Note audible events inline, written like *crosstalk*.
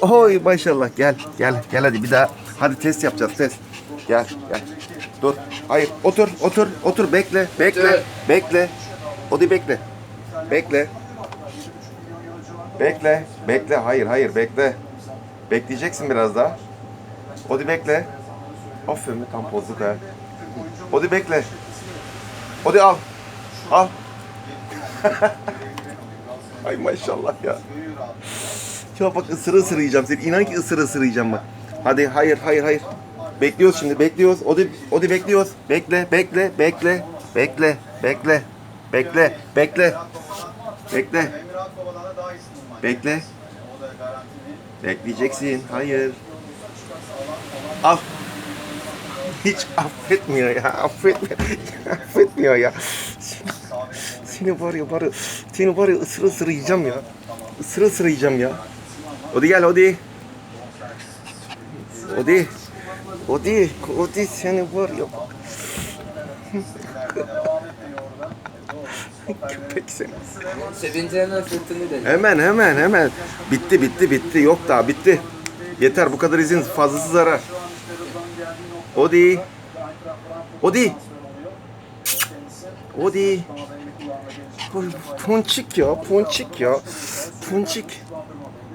Oy maşallah gel gel gel hadi bir daha. Hadi test yapacağız test. Gel gel. Dur. Hayır otur otur otur bekle bekle Dur. bekle. Odi bekle. Bekle. Bekle. Bekle. Hayır hayır bekle. Bekleyeceksin biraz daha. Odi bekle. Aferin tam pozluk ha. Odi bekle. Odi al. Al. *laughs* Ay maşallah ya. Ya bak ısırı ısırı yiyeceğim seni. İnan ki ısırı ısırı yiyeceğim bak. Hadi hayır hayır hayır. Bekliyoruz şimdi bekliyoruz. Odi, Odi bekliyoruz. Bekle bekle bekle. Bekle bekle. Bekle bekle. Bekle. Bekle. Bekleyeceksin. Hayır. Al. Hiç affetmiyor ya. Affetmiyor. *laughs* affetmiyor ya. Seni var ya var ya. Seni var ya ısırı ısırı yiyeceğim ya. Isırı ısırı yiyeceğim ya. Odi gel Odi. Odi. Odi. Odi seni var ya. Köpek seni. Sevincinden fırtını dedi. Hemen hemen hemen. Bitti bitti bitti. Yok daha bitti. Yeter bu kadar izin fazlası zarar. Odi. Odi. Odi. Ponçik ya ponçik ya. Ponçik.